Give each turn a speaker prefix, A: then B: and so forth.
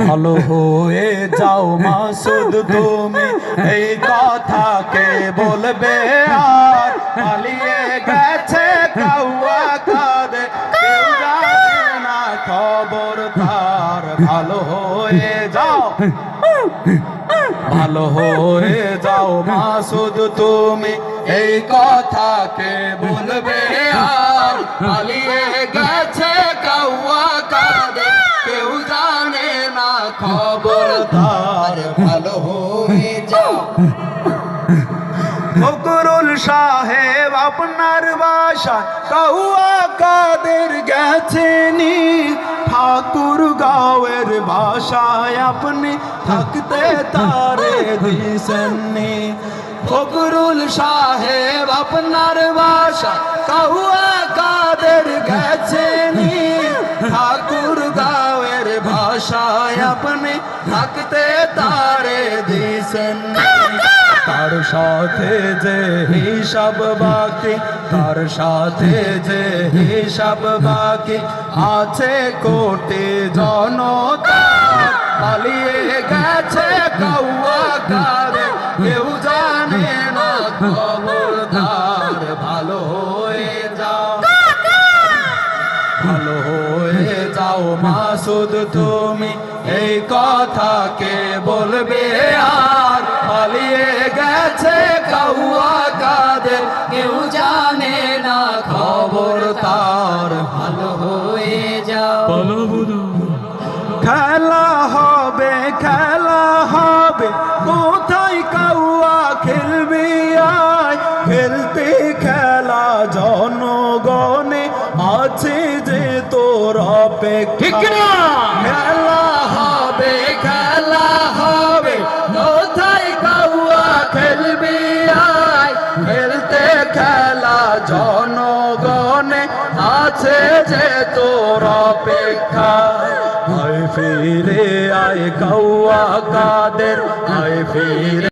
A: ভালো হয়ে যাও মাসুদ, তুমি এই কথাকে বলবে আর। পালিয়ে গেছে কাউয়া কাঁদে না খবর তার। ভালো হয়ে যাও, ভালো হয়ে যাও মাসুদ, তুমি এই কথাকে বলবে আর। পালিয়ে গেছে না খবর তার ভালো হয়ে যাও। ফকরুল সাহেব আপনার বাসা কাউয়া কাদের গেছেনি? ঠাকুর গাঁয়ের বাসায় আপনি থাকতে তারে দিছেননি। ফকরুল সাহেব আপনার বাসা কাউয়া কাদের গেছেনি? ঠাকুর আপনি থাকতে তারে দিছেননি তার সাথে যে হিসাব বাকি, তার সাথে যে হিসাব বাকি আছে কোটি জনতা। পালিয়ে গেছে কাউয়া কারে কেউ জানে না খবরদার। ভালো হয়ে যাও। ভালো মাসুদ তুমি এই কথাকে বলবে আর পালিয়ে গেছে কাউয়া কাদের কেউ জানে না খবর তার ভালো হয়ে যাও। খেলা হবে খেলা হবে কোথায় কাউয়া খেলবি আয়? খেলতে খেলা জনগণে আছে তোর অপেক্ষা। খেলা হবে খেলা হবে। কোথায় কাউয়া খেলবি আয়? খেলতে খেলা জনগণে আছে যে তোর অপেক্ষা। আয় ফিরে আয় কাউয়া কাদের আয় ফিরে